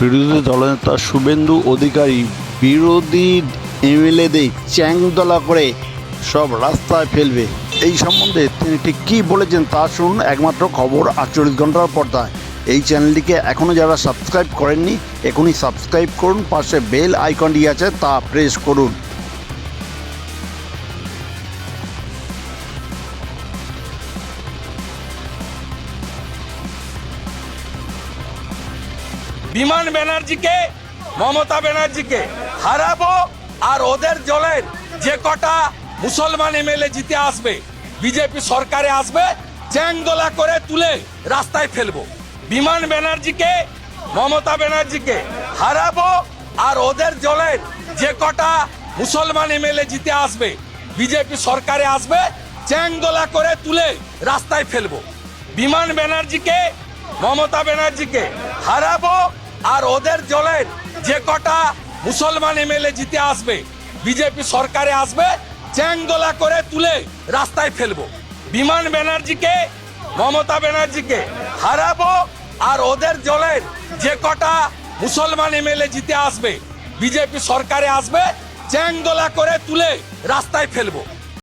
বিরোধী দলনেতা শুভেন্দু অধিকারী বিরোধী এমএলএদের চ্যাংদলা করে সব রাস্তায় ফেলবে। এই সম্বন্ধে তিনি ঠিক কী বলেছেন তা শুনুন একমাত্র খবর আটচল্লিশ ঘণ্টার পর্দায়। এই চ্যানেলটিকে এখনও যারা সাবস্ক্রাইব করেননি, এখনই সাবস্ক্রাইব করুন, পাশে বেল আইকনটি আছে তা প্রেস করুন। বিমান ব্যানার্জিকে, মমতা ব্যানার্জিকে হারাবো আর ওদের জলের যে কটা মুসলমান এমএলএ জিতে আসবে, বিজেপি সরকারে আসবে, চ্যাংদোলা করে তুলে রাস্তায় ফেলব। বিমান ব্যানার্জিকে, মমতা ব্যানার্জিকে হারাবো আর ওদের জলের যে কটা মুসলমান এমএলএ জিতে আসবে, বিজেপি সরকারে আসবে, চ্যাংদোলা করে তুলে রাস্তায় ফেলব। বিমান ব্যানার্জিকে, মমতা ব্যানার্জিকে হারাবো আর ওদের জলের যে কটা মুসলমান এমএলএ জিতে আসবে, বিজেপি সরকারে আসবে, চ্যাংদোলা করে তুলে রাস্তায় ফেলব। বিমান ব্যানার্জিকে, মমতা ব্যানার্জিকে হারাবো আর ওদের জলের যে কটা মুসলমান এমএলএ জিতে আসবে, বিজেপি সরকারে আসবে, চ্যাংদোলা করে তুলে রাস্তায় ফেলব।